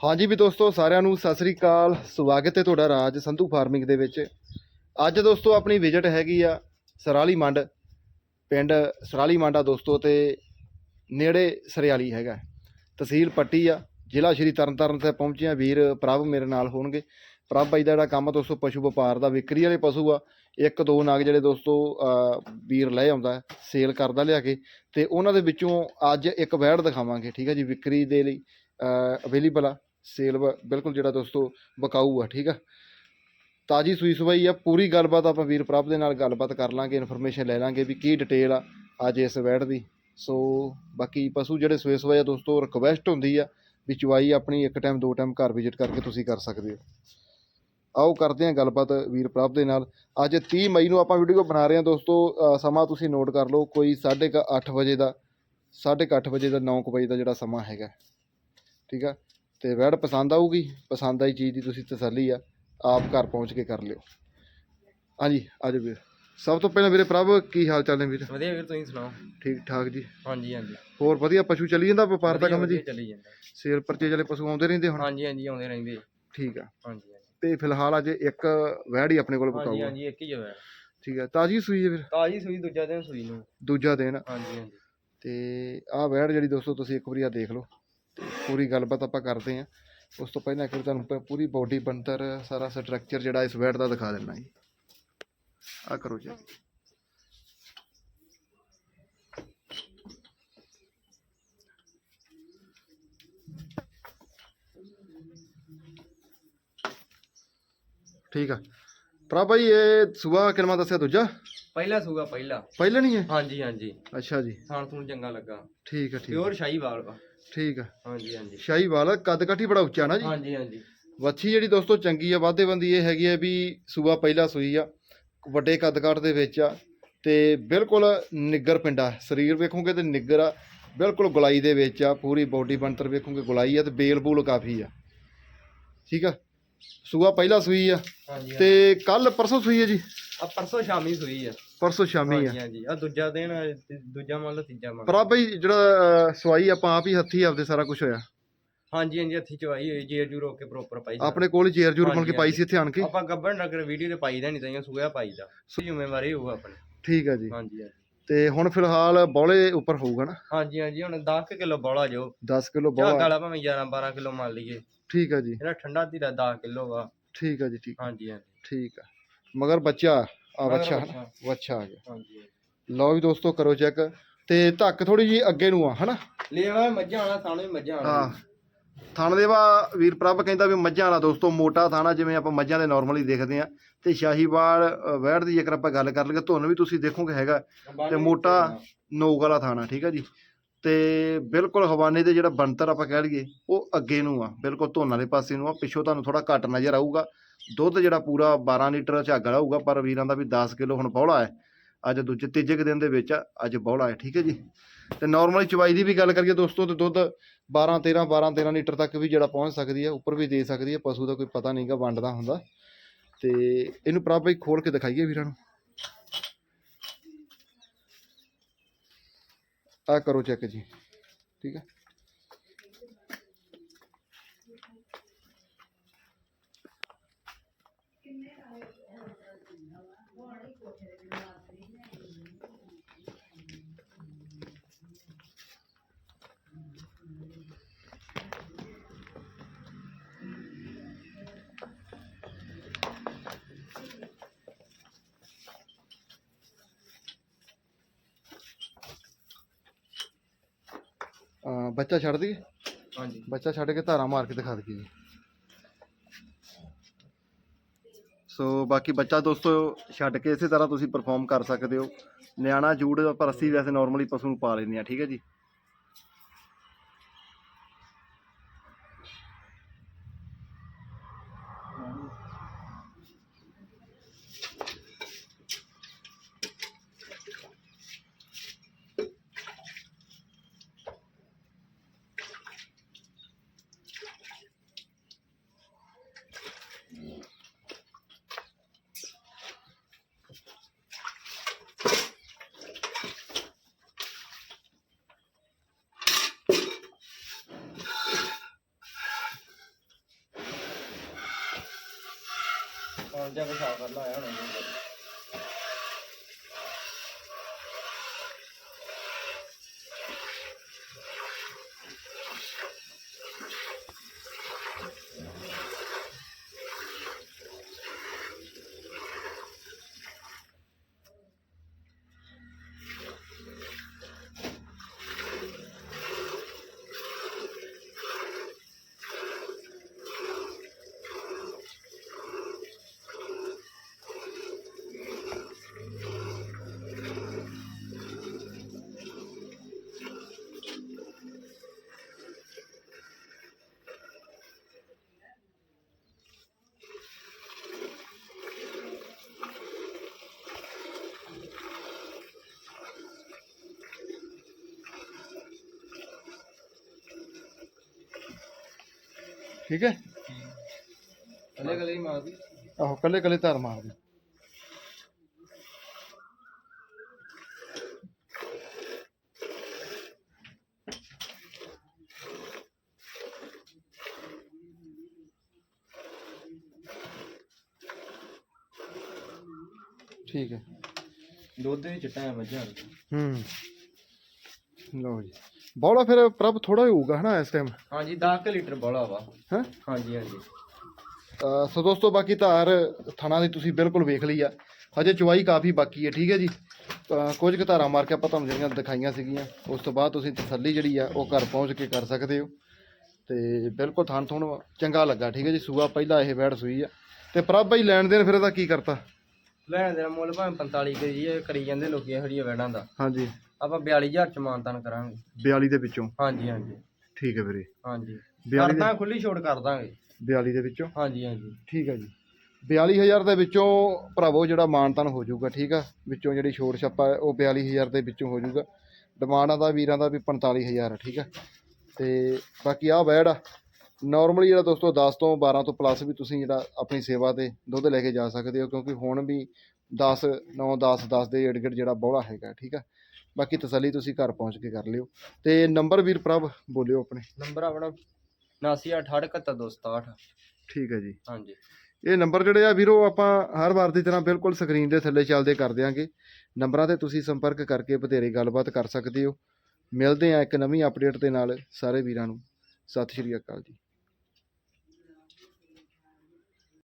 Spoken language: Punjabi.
ਹਾਂਜੀ ਵੀ ਦੋਸਤੋ, ਸਾਰਿਆਂ ਨੂੰ ਸਤਿ ਸ੍ਰੀ ਅਕਾਲ। ਸਵਾਗਤ ਹੈ ਤੁਹਾਡਾ ਰਾਜ ਸੰਧੂ ਫਾਰਮਿੰਗ ਦੇ ਵਿੱਚ। ਅੱਜ ਦੋਸਤੋ, ਆਪਣੀ ਵਿਜ਼ਿਟ ਹੈਗੀ ਆ ਸਰਾਲੀ ਮੰਡ, ਪਿੰਡ ਸਰਾਲੀ ਮੰਡਾ ਦੋਸਤੋ, ਤੇ ਨੇੜੇ ਸਰਿਆਲੀ ਹੈਗਾ। ਤਹਿਸੀਲ ਪੱਟੀ ਆ, ਜ਼ਿਲ੍ਹਾ ਸ਼੍ਰੀ ਤਰਨਤਾਰਨ ਤੇ ਪਹੁੰਚੇ ਆ। ਵੀਰ, ਪ੍ਰਭ ਮੇਰੇ ਨਾਲ ਹੋਣਗੇ। ਪ੍ਰਭ ਬਾਈ ਦਾ ਜਿਹੜਾ ਕੰਮ ਆ ਦੋਸਤੋ, ਪਸ਼ੂ ਵਪਾਰ ਦਾ, ਵਿਕਰੀ ਵਾਲੇ ਪਸ਼ੂ ਆ। ਇੱਕ, ਦੋ ਨਾਗ ਜਿਹੜੇ ਦੋਸਤੋ ਵੀਰ ਲੈ ਆਉਂਦਾ, ਸੇਲ ਕਰਦਾ ਲਿਆ ਕੇ, ਤੇ ਉਹਨਾਂ ਦੇ ਵਿੱਚੋਂ ਅੱਜ ਇੱਕ ਵੈੜ ਦਿਖਾਵਾਂਗੇ, ਠੀਕ ਆ ਜੀ, ਵਿਕਰੀ ਦੇ ਲਈ ਅਵੇਲੇਬਲ ਆ। ਸੇਲ ਬਿਲਕੁਲ ਜਿਹੜਾ ਦੋਸਤੋ ਬਕਾਊ ਆ, ਠੀਕ ਆ? ਤਾਜੀ ਸੂਈ ਸਵਾਈ ਆ, ਪੂਰੀ ਗੱਲਬਾਤ ਆਪਾਂ ਵੀਰ ਪ੍ਰਭ ਦੇ ਨਾਲ ਗੱਲਬਾਤ ਕਰ ਲਾਂਗੇ ਇਨਫੋਰਮੇਸ਼ਨ ਲੈ ਲਾਂਗੇ ਵੀ ਕੀ ਡਿਟੇਲ ਆ ਅੱਜ ਇਸ ਵੈੜ ਦੀ। ਸੋ ਬਾਕੀ ਪਸ਼ੂ ਜਿਹੜੇ ਸੂਏ ਸਵਾਏ ਆ ਦੋਸਤੋ ਰਿਕਵੈਸਟ ਹੁੰਦੀ ਆ ਵੀ ਚਵਾਈ ਆਪਣੀ ਇੱਕ ਟਾਈਮ ਦੋ ਟਾਈਮ ਘਰ ਵਿਜ਼ਿਟ ਕਰਕੇ ਤੁਸੀਂ ਕਰ ਸਕਦੇ ਹੋ। ਆਓ ਕਰਦੇ ਹਾਂ ਗੱਲਬਾਤ ਵੀਰ ਪ੍ਰਭ ਦੇ ਨਾਲ। ਅੱਜ 30 ਮਈ ਨੂੰ ਆਪਾਂ ਵੀਡੀਓ ਬਣਾ ਰਹੇ ਹਾਂ ਦੋਸਤੋ ਸਮਾਂ ਤੁਸੀਂ ਨੋਟ ਕਰ ਲਓ, ਕੋਈ 8:30 ਵਜੇ ਦਾ 8:30 ਵਜੇ ਦਾ 9 ਵਜੇ ਦਾ ਜਿਹੜਾ ਸਮਾਂ ਹੈਗਾ, ਠੀਕ ਆ? ਤੇ ਵੈੜ ਪਸੰਦ ਆਊਗੀ ਪਸੰਦ ਆਈ ਚੀਜ਼ ਦੀ ਤੁਸੀਂ ਤਸੱਲੀ ਆ ਆਪ ਘਰ ਪਹੁੰਚ ਕੇ ਕਰ ਲਿਓ। ਹਾਂਜੀ ਆਜੋ ਵੀਰ। ਸਭ ਤੋਂ ਪਹਿਲਾਂ ਵੀਰੇ ਪ੍ਰਭ ਕੀ ਹਾਲ ਚਾਲ ਨੇ ਵੀਰ? ਵਧੀਆ ਵੀਰ ਤੁਸੀਂ ਸੁਣਾਓ? ਠੀਕ ਠਾਕ ਜੀ। ਹਾਂਜੀ ਹਾਂਜੀ। ਹੋਰ ਵਧੀਆ ਪਸ਼ੂ ਚੱਲੀ ਜਾਂਦਾ ਵਪਾਰ ਦਾ ਕੰਮ ਜੀ? ਚੱਲੀ ਜਾਂਦਾ। ਸੇਲ ਪਰਚੇਜ ਵਾਲੇ ਪਸ਼ੂ ਆਉਂਦੇ ਰਹਿੰਦੇ ਹੁਣ? ਹਾਂਜੀ ਹਾਂਜੀ ਆਉਂਦੇ ਰਹਿੰਦੇ। ਠੀਕ ਆ। ਹਾਂਜੀ ਹਾਂਜੀ। ਤੇ ਫਿਲਹਾਲ ਅੱਜ ਇੱਕ ਵੈੜ ਹੀ ਆਪਣੇ ਕੋਲ ਹਾਂਜੀ ਬਕਾਊ ਆ ਹਾਂਜੀ ਇੱਕ ਹੀ ਹੋਇਆ ਠੀਕ ਆ। ਤਾਜੀ ਸੂਈ ਹੈ ਵੀਰ? ਤਾਜੀ ਸੂਈ ਦੂਜਾ ਦਿਨ ਸੂਈ ਨੂੰ। ਦੂਜਾ ਦਿਨ। ਹਾਂਜੀ ਹਾਂਜੀ। ਤੇ ਆਹ ਵੈੜ ਜਿਹੜੀ ਦੋਸਤੋ ਤੁਸੀਂ ਇੱਕ ਵਾਰੀ ਆ ਦੇਖ ਲਓ। ਪੂਰੀ ਗੱਲਬਾਤ ਆਪਾਂ ਕਰਦੇ ਹਾਂ। ਉਸ ਤੋਂ ਪਹਿਲਾਂ ਇੱਕ ਤੁਹਾਨੂੰ ਪ- ਪੂਰੀ ਬਾਡੀ ਬਣਤਰ, ਸਾਰਾ ਸਟਰਕਚਰ ਜਿਹੜਾ ਇਸ ਵੈਟ ਦਾ ਦਿਖਾ ਦਿੰਨਾ ਜੀ। ਆ ਕਰੋ ਜੀ। ਠੀਕ ਆ। ਭਰਾ ਜੀ ਇਹ ਸੁਬਾ ਕਿਨਮਾ ਦੱਸਿਆ ਦੂਜਾ? ਪਹਿਲਾ ਸੂਗਾ ਪਹਿਲਾ। ਪਹਿਲਾਂ ਨਹੀਂ ਹੈ? ਹਾਂਜੀ ਹਾਂਜੀ। ਅੱਛਾ ਜੀ। ਖਾਣ ਤੋਂ ਚੰਗਾ ਲੱਗਾ। ਠੀਕ ਆ ਠੀਕ ਪਿਓਰ ਸ਼ਾਹੀ ਵਾਲ ਵਾ। ਠੀਕ ਆ। ਹਾਂਜੀ ਹਾਂਜੀ। ਸ਼ਾਹੀ ਵਾਲਾ ਕੱਦ ਕਾਠੀ ਬੜਾ ਉੱਚਾ ਨਾ ਜੀ? ਹਾਂਜੀ ਹਾਂਜੀ। ਵੱਛੀ ਜਿਹੜੀ ਦੋਸਤੋ ਚੰਗੀ ਆ ਵਾਧੇ ਬੰਦੀ ਇਹ ਹੈਗੀ ਆ ਵੀ ਸੂਆ ਪਹਿਲਾ ਸੂਈ ਆ ਵੱਡੇ ਕੱਦ ਕਾਠ ਦੇ ਵਿੱਚ ਆ ਤੇ ਬਿਲਕੁਲ ਨਿੱਗਰ ਪਿੰਡਾ ਸਰੀਰ ਵੇਖੋਗੇ ਤੇ ਨਿੱਗਰ ਆ ਬਿਲਕੁਲ ਗੁਲਾਈ ਦੇ ਵਿੱਚ ਆ ਪੂਰੀ ਬਾਡੀ ਬਣਤਰ ਵੇਖੋਗੇ ਗੁਲਾਈ ਆ ਤੇ ਬੇਲ ਬੂਲ ਕਾਫੀ ਆ। ਠੀਕ ਆ? ਸੂਆ ਪਹਿਲਾ ਸੂਈ ਆ। ਹਾਂਜੀ ਤੇ ਕੱਲ ਪਰਸੋਂ ਸੂਈ ਆ ਜੀ? ਆ ਪਰਸੋਂ ਸ਼ਾਮੀ ਸੂਈ ਆ। ਪਰਸੋਂ ਸ਼ਾਮੀ ਆ। ਹਾਂਜੀ ਹਾਂਜੀ। ਆ ਦੂਜਾ ਦਿਨ ਆ, ਤੇ ਦੂਜਾ ਮੰਨ ਲਓ ਤੀਜਾ ਮੰਨ ਲਓ। ਪਰ ਆ ਬਈ ਜਿਹੜਾ ਅਹ, ਸਵਾਈ ਆਪਾਂ ਆਪ ਹੀ ਹੱਥੀ ਆਪਦੇ ਸਾਰਾ ਕੁਝ ਹੋਇਆ। ਹਾਂਜੀ ਹਾਂਜੀ ਹੱਥੀ ਚਵਾਈ ਹੋਈ ਜੇਰ ਜੂ ਰੋਕ ਕੇ ਪ੍ਰੋਪਰ ਪਾਈ। ਆਪਣੇ ਕੋਲ ਜੇਰ ਜੂਰ ਮਲ ਕੇ ਹਾਂਜੀ, ਪਾਈ ਸੀ ਇੱਥੇ ਆਣ ਕੇ। ਆਪਾਂ ਗੱਬੜ ਨਗਰ ਵੀਡੀਓ ਤੇ ਪਾਈ ਦਾ ਨਹੀਂ ਤਾਂ ਸੂਆ ਪਾਈ ਦਾ। ਸੋ ਜ਼ਿੰਮੇਵਾਰੀ ਹੋਊ ਆਪਣੀ। ਠੀਕ ਆ ਜੀ। ਹਾਂਜੀ ਹਾਂਜੀ। ਤੇ ਹੁਣ ਫਿਲਹਾਲ ਬੌਲੇ ਉੱਪਰ ਹੋਊਗਾ ਨਾ? ਹਾਂਜੀ ਹਾਂਜੀ ਹੁਣ 10 ਕਿਲੋ ਬੋਲਾ ਜੋ। 10 ਕਿਲੋ ਚਾਹ ਬੌਲਾ। ਗਾਲਾ ਭਾਵੇਂ 11 12 ਕਿਲੋ ਮੰਨ ਲਈਏ। ਠੀਕ ਆ ਜੀ। ਇਹਦਾ ਠੰਡਾ ਧੀਰਾ 10 ਕਿਲੋ ਵਾ। ਠੀਕ ਆ ਜੀ ਠੀਕ। ਹਾਂਜੀ ਹਾਂਜੀ। ਠੀਕ ਆ। ਮਗਰ ਬੱਚਾ ਆ ਮਗਰ ਬੱਚਾ ਬੱਚਾ। ਬੱਚਾ ਆ ਗਿਆ। ਹਾਂਜੀ ਲਓ ਵੀ ਦੋਸਤੋ ਕਰੋ ਚੈੱਕ। ਤੇ ਧੱਕ ਥੋੜੀ ਜੀ ਅੱਗੇ ਨੂੰ ਆ ਹਨਾ? ਲੈ ਆਵਾ ਮੱਝਾਂ ਆਣਾ ਸਾਣੇ ਮੱਝਾਂ ਹਾਂ। ਥਣ ਦੇ ਵਾ ਵੀਰ ਪ੍ਰਭ ਕਹਿੰਦਾ ਵੀ ਮੱਝਾਂ ਵਾਲਾ ਦੋਸਤੋ ਮੋਟਾ ਥਾਣਾ ਜਿਵੇਂ ਆਪਾਂ ਮੱਝਾਂ ਦੇ ਨਾਰਮਲੀ ਦੇਖਦੇ ਆ ਤੇ ਸ਼ਾਹੀਵਾਲ ਵੈੜ ਦੀ ਜੇਕਰ ਆਪਾਂ ਗੱਲ ਕਰ ਲਈਏ ਤੁਹਾਨੂੰ ਵੀ ਤੁਸੀਂ ਦੇਖੋਗੇ ਹੈਗਾ। ਤੇ ਮੋਟਾ ਨੋਕ ਵਾਲਾ ਥਾਣਾ ਠੀਕ ਆ ਜੀ। ਤੇ ਬਿਲਕੁਲ ਹਵਾਨੇ ਦੇ ਜਿਹੜਾ ਬਣਤਰ ਆਪਾਂ ਕਹਿ ਲਈਏ ਉਹ ਅੱਗੇ ਨੂੰ ਆ। ਬਿਲਕੁਲ ਧੋਣ ਵਾਲੇ ਪਾਸੇ ਨੂੰ ਆ। ਪਿੱਛੋਂ ਤੁਹਾਨੂੰ ਥੋੜਾ ਘੱਟ ਨਜ਼ਰ ਆਊਗਾ। ਦੁੱਧ ਜਿਹੜਾ ਪੂਰਾ 12 ਲੀਟਰ ਝਾਗਲ ਆਊਗਾ ਪਰ ਵੀਰਾਂ ਦਾ ਵੀ 10 ਕਿਲੋ ਹੁਣ ਬੌਲਾ ਹੈ। ਅੱਜ ਦੂਜੇ ਤੀਜੇ ਕੁ ਦਿਨ ਦੇ ਵਿੱਚ ਆ, ਅੱਜ ਬੌਲਾ ਹੈ ਠੀਕ ਹੈ ਜੀ? ਤੇ ਨਾਰਮਲੀ ਚਵਾਈ ਦੀ ਵੀ ਗੱਲ ਕਰੀਏ ਦੋਸਤੋ ਤੇ ਦੁੱਧ 12 13 12 13 ਲੀਟਰ ਤੱਕ ਵੀ ਜਿਹੜਾ ਪਹੁੰਚ ਸਕਦੀ ਹੈ ਉੱਪਰ ਵੀ ਦੇ ਸਕਦੀ ਹੈ ਪਸ਼ੂ ਦਾ ਕੋਈ ਪਤਾ ਨਹੀਂਗਾ ਵੰਡਦਾ ਹੁੰਦਾ। ਤੇ ਇਹਨੂੰ ਭਰਾ ਭਾਈ ਖੋਲ ਕੇ ਦਿਖਾਈਏ ਵੀਰਾਂ ਨੂੰ। ਆ ਕਰੋ ਚੈੱਕ ਜੀ ਠੀਕ ਹੈ? ਅਹ ਬੱਚਾ ਛੱਡ ਦਈਏ? ਹਾਂਜੀ। ਬੱਚਾ ਛੱਡ ਕੇ ਧਾਰਾ ਮਾਰ ਕੇ ਦਿਖਾ ਦਈਏ। ਜੀ ਸੋ ਬਾਕੀ ਬੱਚਾ ਦੋਸਤੋ ਛੱਡ ਕੇ ਇਸੇ ਤਰ੍ਹਾਂ ਤੁਸੀਂ ਪਰਫਾਰਮ ਕਰ ਸਕਦੇ ਹੋ। ਨਿਆਣਾ ਜੂੜ ਪਰ ਅਸੀਂ ਵੈਸੇ ਨਾਰਮਲੀ ਪਸ਼ੂ ਨੂੰ ਪਾ ਲੈਂਦੇ ਆ ਠੀਕ ਹੈ ਜੀ? ਥਾਂ ਜਾ ਕੇ ਸਾਫ਼ ਕਰ ਲਾਇਆ ਹੋਣਾ ਠੀਕ ਹੈ ਕੱਲੇ ਕੱਲੇ ਹੀ ਮਾਰਦੀ ਆਹੋ ਕੱਲੇ ਕੱਲੇ ਧਾਰ ਮਾਰਦੇ ਠੀਕ ਹੈ ਦੁੱਧ ਵੀ ਚਿੱਟਾ ਹੈ ਮੱਝਾਂ ਦਾ। ਹੂੰ ਲਓ ਜੀ ਬੌਲਾ ਫਿਰ ਪ੍ਰਭ ਥੋੜਾ ਹੀ ਹੋਊਗਾ ਹਨਾ ਇਸ ਟਾਈਮ ਹਾਂਜੀ 10 ਲੀਟਰ ਬੋਲਾ ਵਾ। ਹੈ? ਹਾਂਜੀ ਹਾਂਜੀ। ਸੋ ਦੋਸਤੋ ਬਾਕੀ ਧਾਰ ਥਣਾ ਦੀ ਤੁਸੀਂ ਬਿਲਕੁਲ ਵੇਖ ਲਈ ਆ। ਹਜੇ ਚੁਆਈ ਕਾਫੀ ਬਾਕੀ ਹੈ ਠੀਕ ਹੈ ਜੀ? ਕੁਝ ਕੁ ਧਾਰਾਂ ਮਾਰ ਕੇ ਆਪਾਂ ਤੁਹਾਨੂੰ ਜਿਹੜੀਆਂ ਦਿਖਾਈਆਂ ਸੀਗੀਆਂ ਉਸ ਤੋਂ ਬਾਅਦ ਤੁਸੀਂ ਤਸੱਲੀ ਜਿਹੜੀ ਆ ਉਹ ਘਰ ਪਹੁੰਚ ਕੇ ਕਰ ਸਕਦੇ ਹੋ। ਤੇ ਬਿਲਕੁਲ ਥਣ ਥੁਣ ਚੰਗਾ ਲੱਗਾ ਠੀਕ ਹੈ ਜੀ? ਸੂਆ ਪਹਿਲਾਂ ਇਹ ਬੈੜ ਸੂਈ ਆ। ਤੇ ਪ੍ਰਭ ਭਾਈ ਲੈਣ ਦੇਣ ਫਿਰ ਇਹਦਾ ਕੀ ਕਰਤਾ? ਲੈਣ ਦੇਣਾ ਮੁੱਲ ਭਾਵੇਂ 45 ਕਰੀਏ ਕਰੀ ਜਾਂਦੇ ਲੋਕੀ ਹੜੀਆਂ ਵੈੜਾਂ ਦਾ। ਹਾਂਜੀ। ਆਪਾਂ 42000 ਚ ਮਾਨਤਾਨ ਕਰਾਂਗੇ। 42 ਦੇ ਵਿੱਚੋਂ? ਹਾਂਜੀ ਹਾਂਜੀ। ਠੀਕ ਹੈ ਵੀਰੇ। ਹਾਂਜੀ। 42 ਕਰਦਾ ਖੁੱਲੀ ਛੋਟ ਕਰ ਦਾਂਗੇ। ਦੇ 42 ਦੇ ਵਿੱਚੋਂ? ਹਾਂਜੀ ਹਾਂਜੀ। ਠੀਕ ਹੈ ਜੀ। 42000 ਦੇ ਵਿੱਚੋਂ ਭਰਾਵੋ ਜਿਹੜਾ ਮਾਨਤਨ ਹੋ ਜਾਊਗਾ ਠੀਕ ਆ? ਵਿੱਚੋਂ ਜਿਹੜੀ ਛੋਟ ਛੱਪਾ ਹੈ, ਉਹ 42000 ਦੇ ਵਿੱਚੋਂ ਹੋ ਜਾਊਗਾ। ਡਿਮਾਂਡਾਂ ਦਾ ਵੀਰਾਂ ਦਾ ਵੀ 45000 ਆ ਠੀਕ ਆ? ਤੇ ਬਾਕੀ ਆ ਬੈੜ ਆ। ਨਾਰਮਲੀ ਜਿਹੜਾ ਦੋਸਤੋ 10 ਤੋਂ 12 ਤੋਂ ਪਲੱਸ ਵੀ ਤੁਸੀਂ ਜਿਹੜਾ ਆਪਣੀ ਸੇਵਾ ਤੇ ਦੁੱਧ ਲੈ ਕੇ ਜਾ ਸਕਦੇ ਹੋ ਕਿਉਂਕਿ ਹੁਣ ਵੀ 10 9 10 10 ਦੇ ਏੜ ਜਿਹੜਾ ਬੋਲਾ ਹੈਗਾ ਠੀਕ ਆ? ਬਾਕੀ ਤਸੱਲੀ ਤੁਸੀਂ ਘਰ ਪਹੁੰਚ ਕੇ ਕਰ ਲਿਓ। ਤੇ ਨੰਬਰ ਵੀਰ ਪ੍ਰਭ ਬੋਲਿਓ ਆਪਣੇ। ਨੰਬਰ ਆਪਣਾ 7968271267 ਠੀਕ ਹੈ ਜੀ। ਹਾਂਜੀ। ਇਹ ਨੰਬਰ ਜਿਹੜੇ ਆ ਵੀਰੋ ਆਪਾਂ ਹਰ ਵਾਰ ਦੀ ਤਰ੍ਹਾਂ ਬਿਲਕੁਲ ਸਕਰੀਨ ਦੇ ਥੱਲੇ ਚੱਲਦੇ ਕਰ ਦਿਆਂਗੇ ਨੰਬਰਾਂ ਤੇ ਤੁਸੀਂ ਸੰਪਰਕ ਕਰਕੇ ਬਥੇਰੀ ਗੱਲਬਾਤ ਕਰ ਸਕਦੇ ਹੋ। ਮਿਲਦੇ ਆ ਇੱਕ ਨਵੀਂ ਅਪਡੇਟ ਦੇ ਨਾਲ ਸਾਰੇ ਵੀਰਾਂ ਨੂੰ। ਸਤਿ ਸ਼੍ਰੀ ਅਕਾਲ ਜੀ।